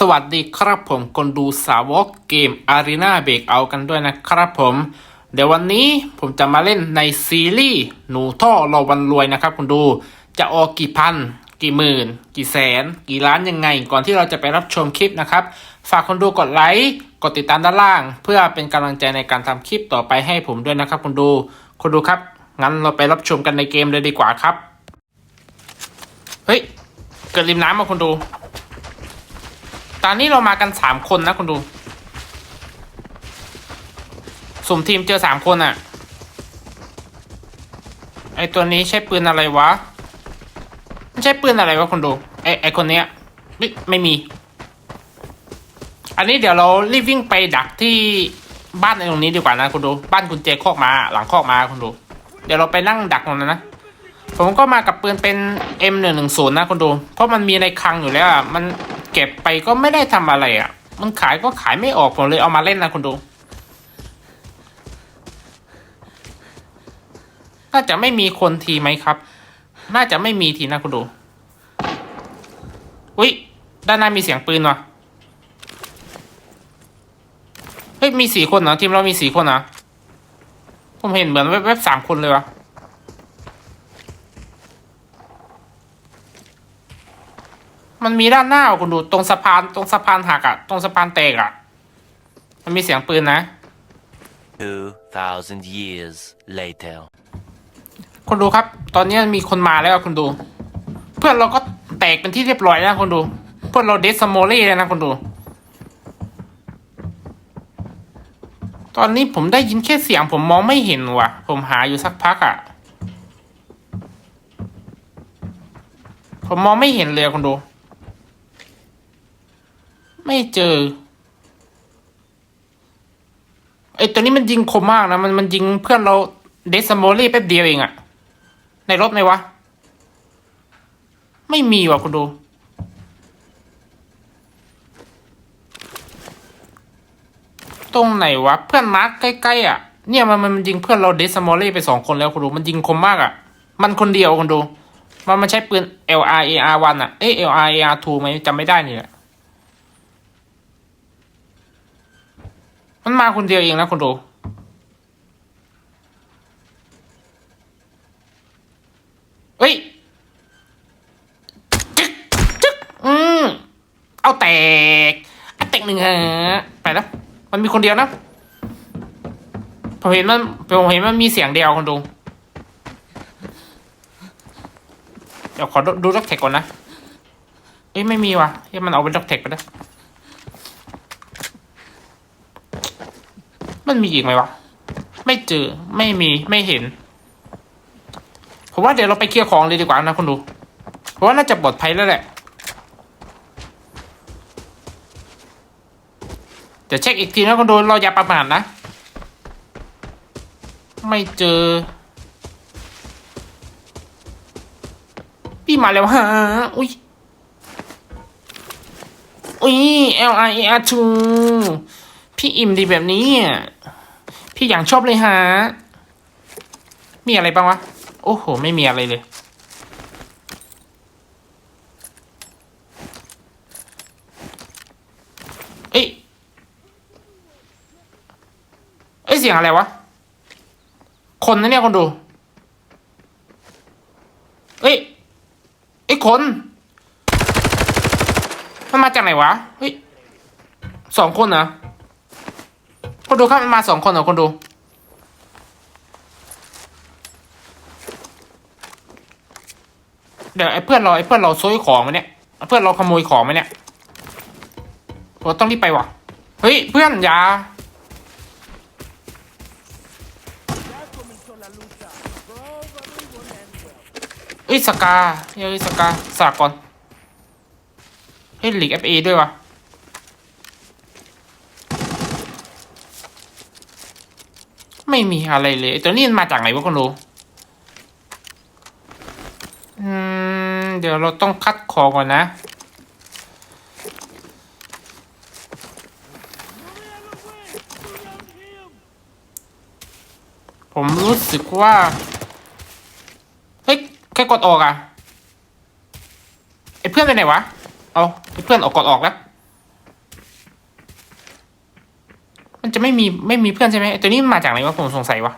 สวัสดีครับผมคนดูสาวกเกม Arena b r e a k o u t กันด้วยนะครับผม เดี๋ยววันนี้ผมจะมาเล่นในซีรีส์หนูท่อรอวันรวยนะครับคุณดูจะออกกี่พัน กี่หมื่น กี่แสน กี่ล้านยังไง ก่อนที่เราจะไปรับชมคลิปนะครับ ฝากคนดูกดไลค์กดติดตามด้านล่าง เพื่อเป็นกำลังใจในการทำคลิปต่อไปให้ผมด้วยนะครับคุณดูคุณดูครับ งั้นเราไปรับชมกันในเกมเลยดีกว่าครับ เฮ้ยเกิดริมน้ำมาคุณดู ตอนนี้เรามากันสามคนนะคุณดู สุ่มทีมเจอสามคนอะ่ะ ไอตัวนี้ใช้ปืนอะไรวะมันใช้ปืนอะไรวะคุณดู ไอไอคนเนี้ย ไม่ไม่มี อันนี้เดี๋ยวเรารีบวิ่งไปดักที่บ้านในตรงนี้ดีกว่านะคุณดู บ้านคุณเจคอกมา หลังคอกมาคุณดู เดี๋ยวเราไปนั่งดักตรงนั้นนะผมก็มากับปืนเป็น M110 นะคุณดู เพราะมันมีในคลังอยู่แล้วอะมัน เก็บไปก็ไม่ได้ทำอะไรอะ มันขายก็ขายไม่ออกผมเลยเอามาเล่นนะคุณดู น่าจะไม่มีคนทีไหมครับ น่าจะไม่มีทีนะคุณดู อุ้ยด้านหน้ามีเสียงปืนวะเฮ้ยมีสี่คนเหรอทีมเรามีสี่คนเหรอผมเห็นเหมือนแวบๆสามคนเลยวะ มันมีด้านหน้าอะคุณดูตรงสะพานตรงสะพานหักอะตรงสะพานแตกอะมันมีเสียงปืนนะ 2,000 years later. คุณดูครับ ตอนนี้มีคนมาแล้วอะคุณดู เพื่อนเราก็แตกเป็นที่เรียบร้อยแล้วนะคุณดู เพื่อนเราเดสโมลี่แล้วนะคุณดู ตอนนี้ผมได้ยินแค่เสียงผมมองไม่เห็นว่ะ ผมหาอยู่สักพักอะผมมองไม่เห็นเลยอะคุณดู ไม่เจอไอตัวนี้มันยิงคมมากนะ มันมันยิงเพื่อนเราเดสโมลี่แป๊บเดียวเองอะในรถไหมวะ ไม่มีว่ะคุณดู ตรงไหนวะ เพื่อนมาร์กใกล้ๆอะ เนี่ยมันมันยิงเพื่อนเราเดสโมลี่ไปสองคนแล้วคุณดู มันยิงคมมากอะ มันคนเดียวคุณดู มันมันใช้ปืน L R A R 1อะ เอ้ L R A R 2ไหมจำไม่ได้นี่แหละ มันมาคนเดียวเองนะคุณดูเฮ้ยจึ๊กจึ๊กอืมเอาแตกเอาแตกหนึ่งฮะไปแล้วมันมีคนเดียวนะผมเห็นมันผมเห็นมันมีเสียงเดียวคนดูเดี๋ยวขอดูด็อกแท็กก่อนนะเอ้ยไม่มีว่ะเฮ้ยมันเอาเป็นด็อกแท็กไปแล้ว มันมีอีกไหมวะ ไม่เจอ ไม่มี ไม่เห็น ผมว่าเดี๋ยวเราไปเคลียร์ของเลยดีกว่านะคุณดู เพราะว่าน่าจะปลอดภัยแล้วแหละ เดี๋ยวเช็คอีกทีนะคุณดู เราอย่าประมาทนะ ไม่เจอ พี่มาแล้วฮะ อุ้ยอุ้ย L I A R 2 พี่อิ่มดีแบบนี้อะพี่อย่างชอบเลยฮะ มีอะไรบ้างวะ โอ้โห ไม่มีอะไรเลย เอ้ยเอ้ย เสียงอะไรวะ คนนะเนี่ยคนดู เอ้ยเอ้ย คน มันมาจากไหนวะ เฮ้ย สองคนเหรอ คนดูครับมันมาสองคนเหรอคนดูเดี๋ยวไอ้เพื่อนเราไอ้เพื่อนเราซวยของมาเนี่ยเพื่อนเราขโมยของมาเนี่ยเราต้องรีบไปว่ะเฮ้ยเพื่อนอย่าเอ้ยสกาเฮ้ยสกาสากก่อนเฮ้ยหลีกเอฟเอด้วยวะ ไม่มีอะไรเลยตัวนี้มันมาจากไหนวะคนดูอืมเดี๋ยวเราต้องคัดของก่อนนะ ผมรู้สึกว่า เฮ้ย แค่กดออกอะไอเพื่อนไปไหนวะ เอาไอเพื่อนออกกดออกแล้ว มันจะไม่มีไม่มีเพื่อนใช่ไหมไอตัวนี้มันมาจากไหนวะผมสงสัยวะ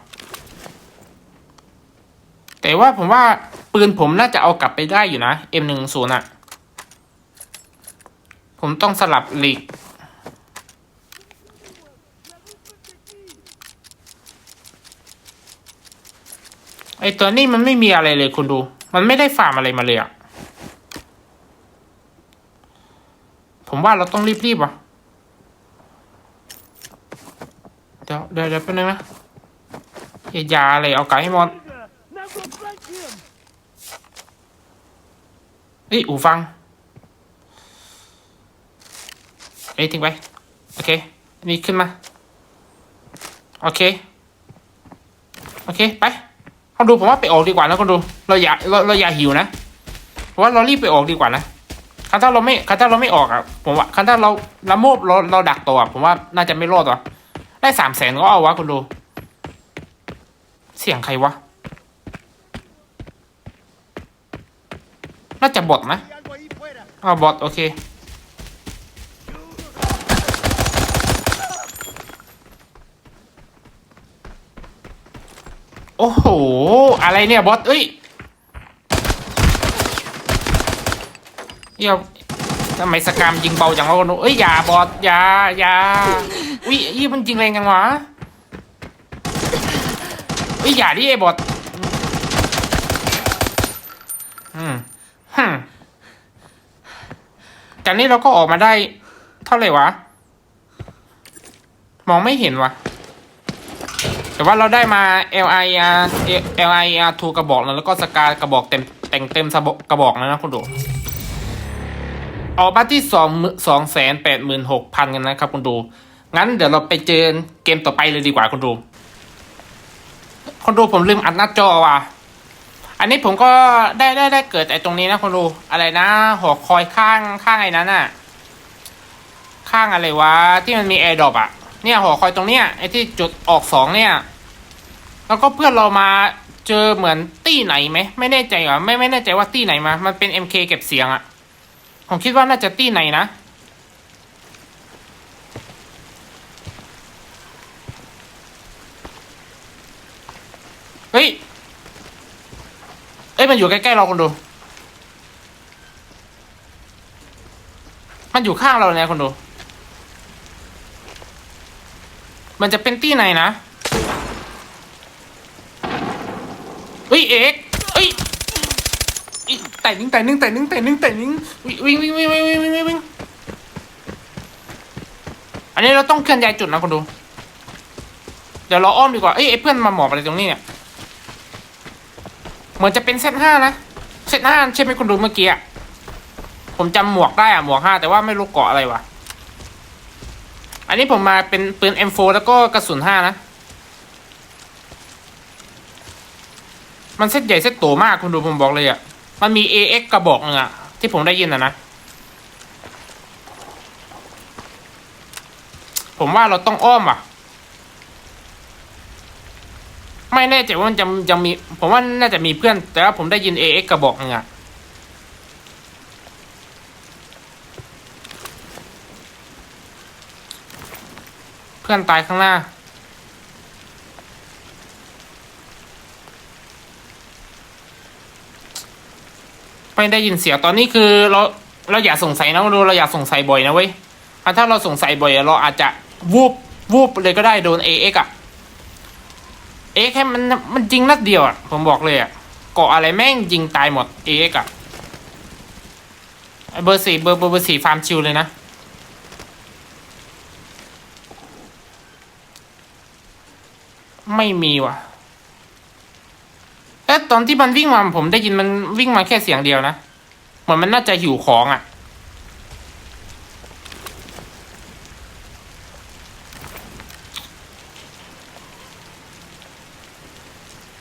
แต่ว่าผมว่าปืนผมน่าจะเอากลับไปได้อยู่นะ M10 อะผมต้องสลับหลีกไอตัวนี้มันไม่มีอะไรเลยคุณดู มันไม่ได้ฟาร์มอะไรมาเลยอะผมว่าเราต้องรีบๆว่ะ เดี๋ยวเดี๋ยวเดี๋ยวแป๊บนึงนะอย่ายาอะไรเอาไก่ให้หมดเอ้ยอูฟังเอ้ยทิ้งไปโอเคนนี้ขึ้นมา โอเค โอเค ไปคนดูผมว่าไปออกดีกว่านะคนดู เราอย่าเราเราอย่าหิวนะ เพราะว่าเรารีบไปออกดีกว่านะคันถ้าเราไม่คันถ้าเราไม่ออกอะ ผมว่าคันถ้าเราละโมบเราเราดักตัวผมว่าน่าจะไม่รอดว่ะ ได้สามแสนก็เอาวะคนดูเสียงใครวะ น่าจะบอทนะ Hay algo ahí fuera. อ๋อบอทโอเคโอ้โห อะไรเนี่ย บอส เอ้ยเดี๋ยวทำไมสกามยิงเบาจังวะคนดูเอ้ย อย่าบอส อย่าอย่า วิยี่มันยิงแรงจังวะเอ้ยอย่าดิไอ้บอสอืมฮึมจากนี้เราก็ออกมาได้ เท่าไหร่วะ มองไม่เห็นวะแต่ว่าเราได้มา LIR LIR 2กระบอกแล้วแล้วก็สกากระบอกเต็มแต่งเต็มกระบอกแล้วนะคุณดูออกมาที่สองสองแสนแปดหมื่นหกพันกันนะครับคุณดู งั้นเดี๋ยวเราไปเจอเกมต่อไปเลยดีกว่าคุณดูคุณดูผมลืมอัดหน้าจอว่ะ อันนี้ผมก็ได้ได้ได้เกิดไอ้ตรงนี้นะคุณดูอะไรนะหอคอยข้างข้างไอ้นั้นน่ะข้างอะไรวะที่มันมีแอร์ดรอปอะเนี่ยหอคอยตรงเนี้ยไอ้ที่จุดออกสองเนี่ยแล้วก็เพื่อนเรามาเจอเหมือนตี้ไหนไหมไม่แน่ใจอะไม่ไม่แน่ใจว่าตี้ไหนมา มันเป็น MK เก็บเสียงอะผมคิดว่าน่าจะตี้ไหนนะ เฮ้ย เอ้ย มันอยู่ใกล้ๆเราคนดู มันอยู่ข้างเราเนี่ยคนดู มันจะเป็นตี้ไหนนะ เฮ้ย เอกเฮ้ยแต่นิ่งแต่นิ่งแต่นิ่งแต่นิ่งแต่นิ่งวิ่งวิ่งวิ่งวิ่งวิ่งวิ่งวิ่งวิ่งอันนี้เราต้องเคลื่อนย้ายจุดนะคนดู เดี๋ยวเราอ้อมดีกว่า เอ้ยเพื่อนมาหมอบอะไรตรงนี้เนี่ย เหมือนจะเป็นเซตห้านะ เซตห้าใช่ไหมคุณดูเมื่อกี้อะผมจำหมวกได้อะหมวกห้าแต่ว่าไม่รู้เกาะอะไรวะ อันนี้ผมมาเป็นปืน M4 แล้วก็กระสุนห้านะ มันเซตใหญ่เซตโตมากคุณดูผมบอกเลยอะ่ะมันมี AX กระบอกนึงอะ่ะที่ผมได้ยินนะนะ ผมว่าเราต้องอ้อมอะ ไม่แน่ใจว่ามันจะยังมี ผมว่าน่าจะมีเพื่อน แต่ว่าผมได้ยิน AX กระบอกนึงอะ่ะเพื่อนตายข้างหน้า ไม่ได้ยินเสียงตอนนี้คือเราเราอย่าสงสัยนะดูเราอย่าสงสัยบ่อยนะเว้ยถ้าเราสงสัยบ่อยเราอาจจะวูบวูบเลยก็ได้โดนเอเอ็กอะ เอ็กแค่มันมันจริงนัดเดียวอะผมบอกเลยอะเกาะอะไรแม่งยิงตายหมดเอ็กอะเบอร์สี่เบอร์เบอร์เบอร์สี่ฟาร์มชิลเลยนะไม่มีว่ะแต่ตอนที่มันวิ่งมาผมได้ยินมันวิ่งมาแค่เสียงเดียวนะ เหมือนมันน่าจะหิวของอะ่ะ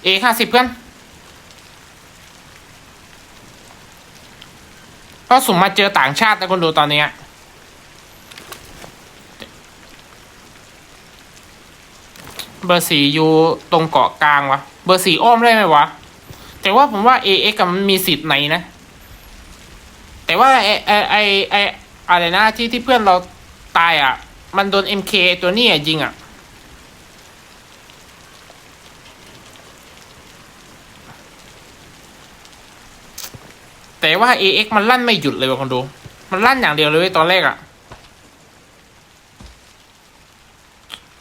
เอห้าสิบเพื่อนก็สุ่มมาเจอต่างชาตินะคนดูตอนเนี้ยเบอร์สี่อยู่ตรงเกาะกลางวะ เบอร์สี่อ้อมได้ไหมวะ แต่ว่าผมว่า AX กับมันมีสิทธิ์ไหนนะ แต่ว่าไอไอไอไออะไรนะที่ที่เพื่อนเราตายอะ มันโดน MK ตัวนี้ยิงอะ แต่ว่า AX มันลั่นไม่หยุดเลยว่ะคนดู มันลั่นอย่างเดียวเลยตอนแรกอะ่ะ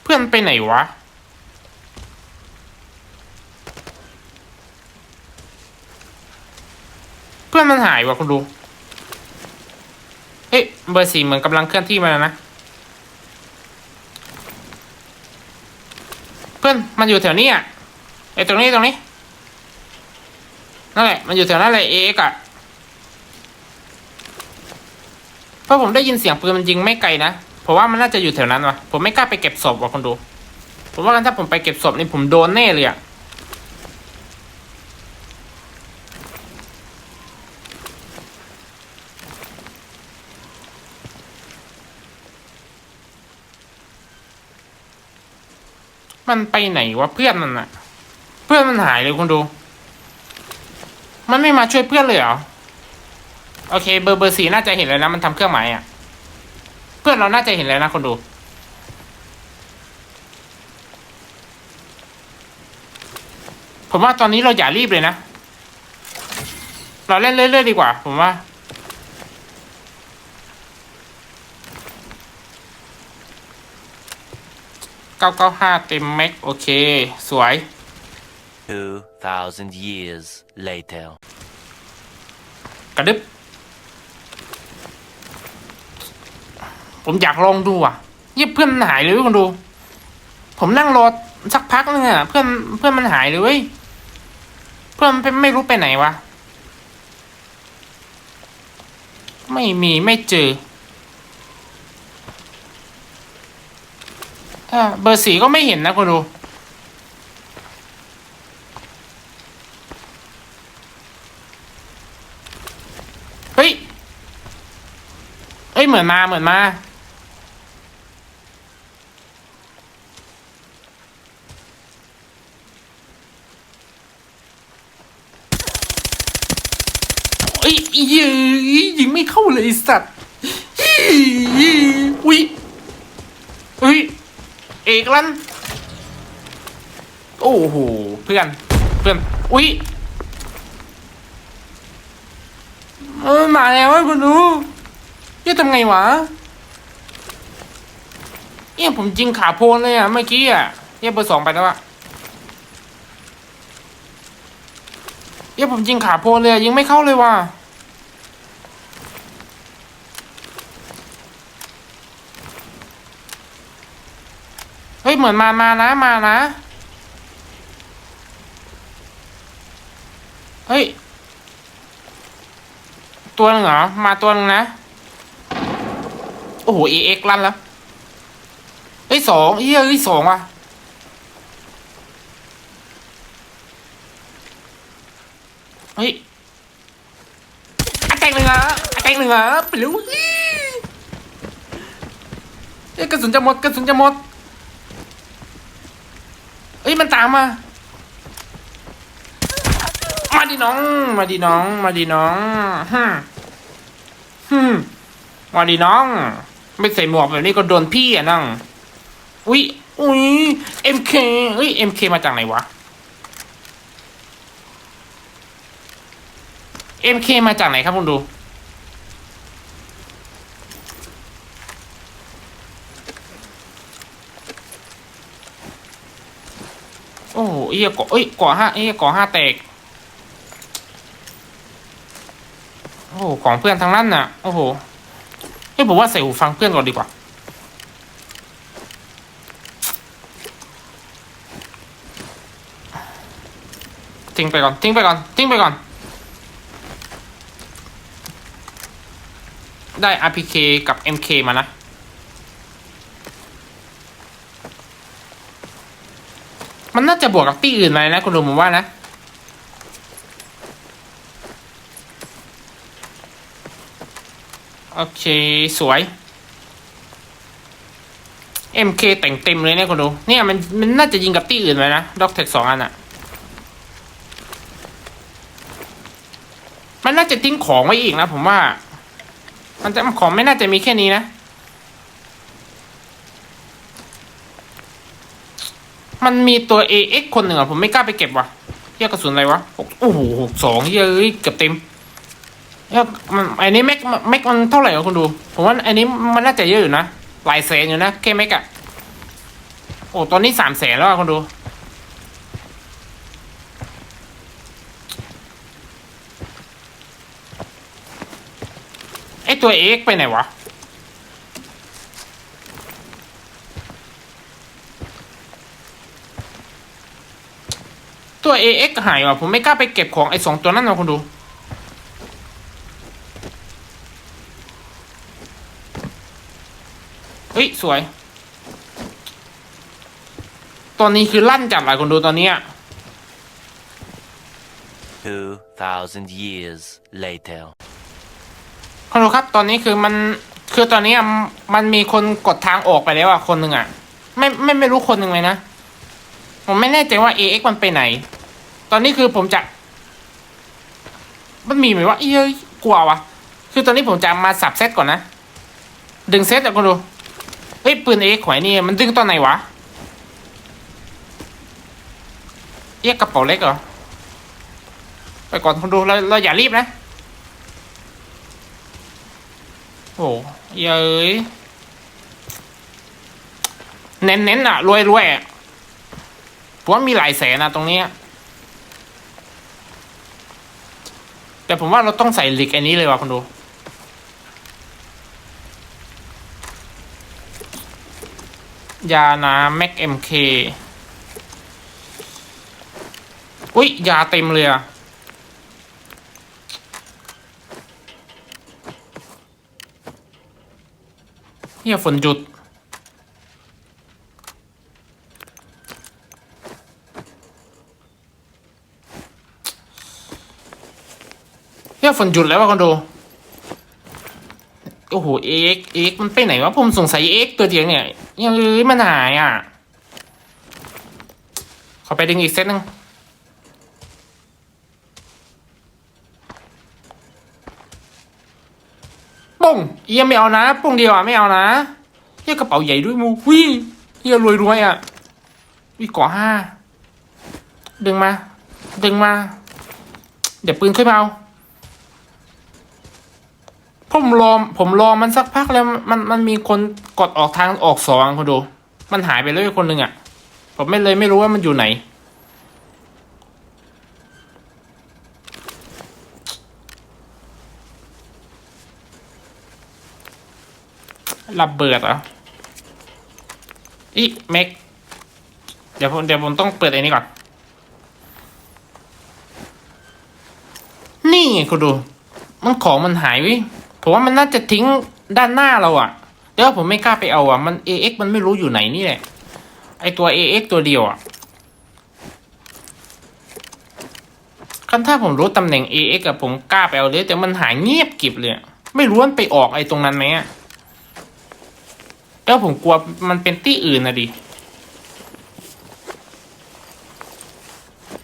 เพื่อนไปไหนวะ เพื่อนมันหายว่ะคนดูเอ๊ะเบอร์สี่เหมือนกำลังเคลื่อนที่มาแล้วนะ เพื่อนมันอยู่แถวนี้อะไอ้ตรงนี้ตรงนี้นั่นแหละ มันอยู่แถวนั้นแหละเอ็กอะ เพราะผมได้ยินเสียงปืนมันยิงไม่ไกลนะผมว่ามันน่าจะอยู่แถวนั้นวะผมไม่กล้าไปเก็บศพว่ะคนดู ผมว่ากันถ้าผมไปเก็บศพนี่ผมโดนแน่เลยอะมันไปไหนวะเพื่อนมันอะเพื่อนมันหายเลยคนดู มันไม่มาช่วยเพื่อนเลยเหรอ โอเค เบอร์เบอร์สี่น่าจะเห็นแล้วนะมันทำเครื่องหมายอะ เพื่อนเราน่าจะเห็นแล้วนะคนดู ผมว่าตอนนี้เราอย่ารีบเลยนะ เราเล่นเรื่อยๆดีกว่า ผมว่าเก้าเก้าห้าเต็มแม็กโอเค สวย2,000 years later. กระดึบ ผมอยากลองดูอะเยี่ยเพื่อนมันหายเลยเว้ยคนดู ผมนั่งรอสักพักนึงอะเพื่อนเพื่อนมันหายเลยเพื่อนมันไม่รู้ไปไหนวะไม่มีไม่เจอเบอร์สีก็ไม่เห็นนะคนดู เฮ้ย เฮ้ย เหมือนมา เหมือนมา เย้ยยิงไม่เข้าเลยไอ้สัตว์อุ้ยเฮ้ยเอกลันโอ้โหเพื่อนเพื่อนอุ้ยเออมาแล้วไอ้คุณดูเนี่ยทำไงวะเนี่ยผมยิงขาโพนเลยอะเมื่อกี้อะเนี่ยเบอร์สองไปแล้วอะเนี่ยผมยิงขาโพนเลยยิงไม่เข้าเลยว่ะ เหมือนมามานะมานะ เฮ้ย ตัวนึงเหรอ มาตัวนึงนะ โอ้โห EX ลั่นแล้ว เฮ้ยสองเฮ้ยเฮ้ยสองว่ะเฮ้ยอันแตกหนึ่งอะอันแตกหนึ่งอะไปร็วเฮ้ยกระสุนจะหมดกระสุนจะหมด เฮ้ยมันตามมา มาดิน้อง มาดิน้อง มาดิน้องฮึมฮึมาดิน้อง ไม่ใส่หมวกแบบนี้ก็โดนพี่อะนั่งอุ้ยอุ้ย MK เฮ้ย MK มาจากไหนวะ MK มาจากไหนครับคุณดู โอ้โหเอ้ยเกาะเอ้ยเกาะห้าเอ้ยกาะห้าแตก โอ้โหของเพื่อนทั้งนั้นน่ะ โอ้โหเฮ้ยผมว่าใส่หูฟังเพื่อนก่อนดีกว่า ทิ้งไปก่อน ทิ้งไปก่อน ทิ้งไปก่อน ได้ RPK กับ MK มานะ มันน่า จะบวกกับตี้อื่นไหมนะ คุณลุงผมว่านะ โอเค สวย MK แต่งเต็มเลยเนี่ยคุณดู เนี่ยมันมันน่าจะยิงกับตี้อื่นไปนะด็อกเทคสองอันอะมันน่าจะทิ้งของไว้อีกนะผมว่า มันจะของไม่น่าจะมีแค่นี้นะ มันมีตัว AX คนหนึ่งอะผมไม่กล้าไปเก็บว่ะเฮียกระสุนอะไรวะโอ้โหหกสองเฮียเอ้ยเกือบเต็มเฮียมันไอ้นี้แม็กแม็กมันเท่าไหร่วะคุณดู ผมว่าไอ้นี้มันน่าจะเยอะอยู่นะหลายแสนอยู่นะแค่แม็กอะโอ้ตอนนี้สามแสนแล้วอะคุณดูไอตัว AX ไปไหนวะ ตัว AX หายว่ะผมไม่กล้าไปเก็บของไอ้สองตัวนั้นนะคุณดูเฮ้ย สวย ตอนนี้คือลั่นจัดหลายคนดูตอนเนี้ย2,000 years later. คุณดูครับ ตอนนี้คือมันคือตอนนี้อะมันมีคนกดทางออกไปแล้วอะคนหนึ่งอะ ไม่ไม่ไม่รู้คนหนึ่งเลยนะ ผมไม่แน่ใจว่า AX มันไปไหน ตอนนี้คือผมจะ มันมีไหมวะเอ้ยกลัววะ คือตอนนี้ผมจะมาสับเซตก่อนนะ ดึงเซตอะคุณดู เฮ้ย ปืน AX ขวายนี่ มันดึงตอนไหนวะเอ๊ะกระเป๋าเล็กเหรอ ไปก่อนคุณดูเราเราอย่ารีบนะ โอ้เย้ยเน้นเน้นๆอะรวยรวยๆอะ ผมว่ามีหลายแสนอะตรงนี้ แต่ผมว่าเราต้องใส่ลิกอันนี้เลยว่ะคุณดูยานะแม็กเอ็มเคอุ้ย ยาเต็มเลยอะเฮียฝนหยุด เฮีย ฝนหยุดแล้วว่าคนดูโอ้โหเอ็กเอ็กมันไปไหนวะผมสงสัยเอ็กตัวเดียวเนี่ยยังเอ้ยมันหายอะ ขอไปดึงอีกเซตหนึ่งปุ้งเอียไม่เอานะปุ้งเดียวอะไม่เอานะเฮียกระเป๋าใหญ่ด้วยมูวิเฮียรวยรวยอะวิก่อห้าดึงมา ดึงมา เดี๋ยวปืนค่อยมาเอา ผมรอผมรอมันสักพักแล้วมันมันมีคนกดออกทางออกสองคุณดู มันหายไปเลยคนหนึ่งอะ ผมไม่เลยไม่รู้ว่ามันอยู่ไหน ระเบิดเหรออีเมกเดี๋ยวผมเดี๋ยวผมต้องเปิดไอ้นี้ก่อน นี่ไงคุณดู มันของมันหายวิ ผมว่ามันน่าจะทิ้งด้านหน้าเราอะเดี๋ยวผมไม่กล้าไปเอาอะมัน AX มันไม่รู้อยู่ไหนนี่แหละ ไอตัว AX ตัวเดียวอะคันถ้าผมรู้ตำแหน่ง AX อะผมกล้าไปเอาเลยแต่มันหายเงียบกิบเลย ไม่รู้มันไปออกไอตรงนั้นไหมอะแล้วผมกลัวมันเป็นที่อื่นนะดิ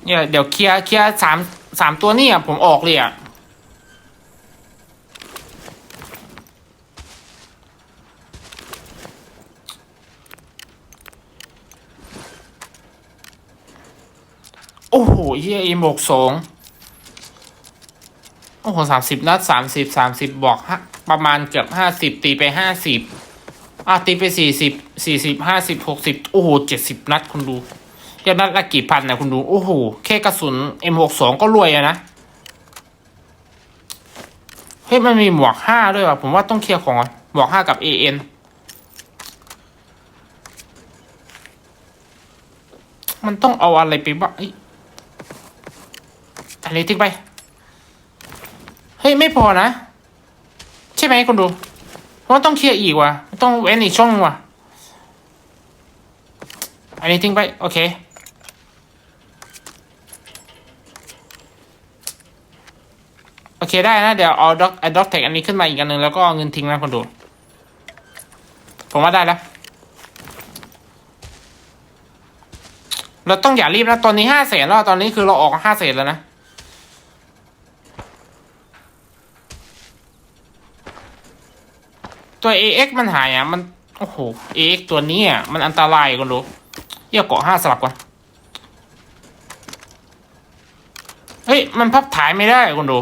เนี่ยเดี๋ยวเคลียร์เคลียร์สามสามตัวนี่อะผมออกเลยอะ โอ้โหเฮียเอ็มบวกสองโอ้โหสามสิบนัดสามสิบสามสิบบวกห้าประมาณเกือบห้าสิบตีไปห้าสิบอะตีไปสี่สิบสี่สิบห้าสิบหกสิบโอ้โหเจ็ดสิบนัดคุณดูยอดนัดละกี่พันนะคุณดู โอ้โห แค่กระสุนเอ็มหกสองก็รวยอะนะ เฮ้ย มันมีหมวกห้าด้วยว่ะ ผมว่าต้องเคลียร์ของก่อนหมวกห้ากับเอ็นมันต้องเอาอะไรไปบ้าง เอ้ยทิ้งไป เฮ้ย ไม่พอนะ ใช่ไหมคุณดู เพราะต้องเคลียร์อีกว่ะ ต้องเว้นอีกช่องว่ะ อันนี้ทิ้งไป โอเค โอเคได้นะ เดี๋ยวเอาด็อกไอ้ด็อกแท็กอันนี้ขึ้นมาอีกอันหนึ่งแล้วก็เอาเงินทิ้งนะคุณดู ผมว่าได้แล้วเราต้องอย่ารีบนะ ตอนนี้ห้าแสนแล้ว ตอนนี้คือเราออกห้าแสนแล้วนะ ตัว AX มันหายอะ มัน โอ้โห AX ตัวนี้อะ มันอันตรายคุณดูเยี่ยเกาะห้าสลับก่อนเฮ้ย มันพับถ่ายไม่ได้คุณดู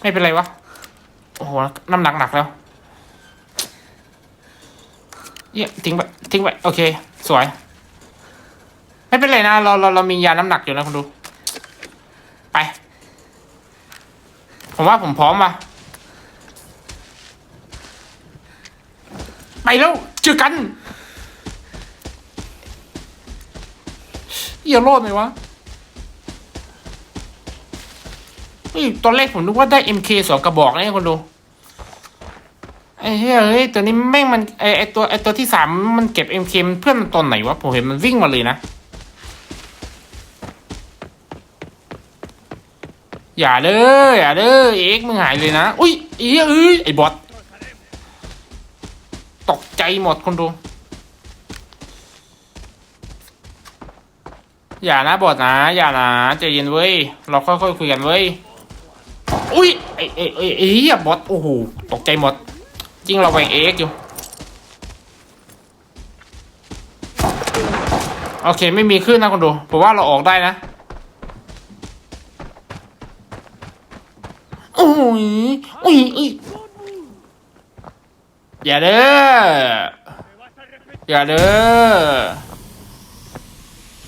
ไม่เป็นไรวะ โอ้โห น้ำหนักหนักแล้ว เยี่ยทิ้งไปทิ้งไปโอเค สวย ไม่เป็นไรนะ เราเราเรามียาน้ำหนักอยู่นะคุณดู ไป ผมว่าผมพร้อมว่ะ ไปแล้วเจอกันอย่ารอดไหมวะเฮ้ยตอนแรกผมนึกว่าได้ MK สองกระบอกนะคนดูไอ้เฮ้ยเฮ้ยตัวนี้แม่งมันไอไอตัวไอตัวที่สามมันเก็บ MK มันเพื่อนมันตอนไหนวะผมเห็นมันวิ่งมาเลยนะ อย่าเด้ออย่าเด้อเอ็กมึงหายเลยนะ อุ้ยอีเอ้ยไอ้บอสตกใจหมดคนดู อย่านะบอสนะ อย่านะใจเย็นเว้ย เราค่อยๆคุยกันเว้ย อุ้ยไอ้ไอ้ไอ้ไอ้บอสโอ้โหตกใจหมด จริงเราแบ่งเอ็กอยู่โอเคไม่มีขึ้นนะคนดูผมว่าเราออกได้นะ อ้ยอุ้ยอุ้ยอย่าเด้ออย่าเด้อ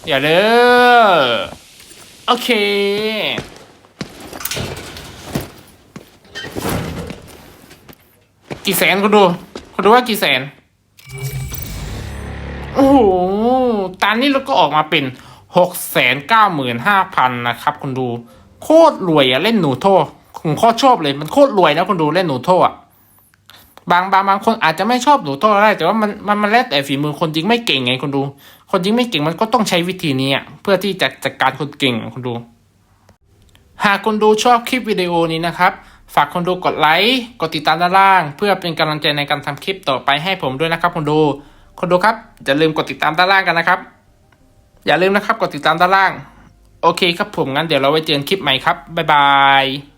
อย่าเด้อโอเคกี่แสนคุณดูคุณดูว่ากี่แสน โอ้โหตานนี้เราก็ออกมาเป็นหกแสนเก้าหมื่นห้าพันนะครับ คุณดู โคตรรวยอะเล่นหนูโทษ ผมโคตรชอบเลยมันโคตรรวยนะคุณดูเล่นหนูโทษอะบางบางบางคนอาจจะไม่ชอบหนูโทได้แต่ว่ามันมันมันแล้วแต่ฝีมือคนยิงไม่เก่งไงคุณดู คนยิงไม่เก่งมันก็ต้องใช้วิธีนี้อะเพื่อที่จะจัดการคนเก่งคุณดู หากคนดูชอบคลิปวิดีโอนี้นะครับฝากคนดูกดไลค์กดติดตามด้านล่าง เพื่อเป็นกำลังใจในการทำคลิปต่อไปให้ผมด้วยนะครับคนดูคนดูครับอย่าลืมกดติดตามด้านล่างกันนะครับ อย่าลืมนะครับกดติดตามด้านล่าง โอเคครับผมงั้นเดี๋ยวเราไว้เจอกันคลิปใหม่ครับบ๊ายบาย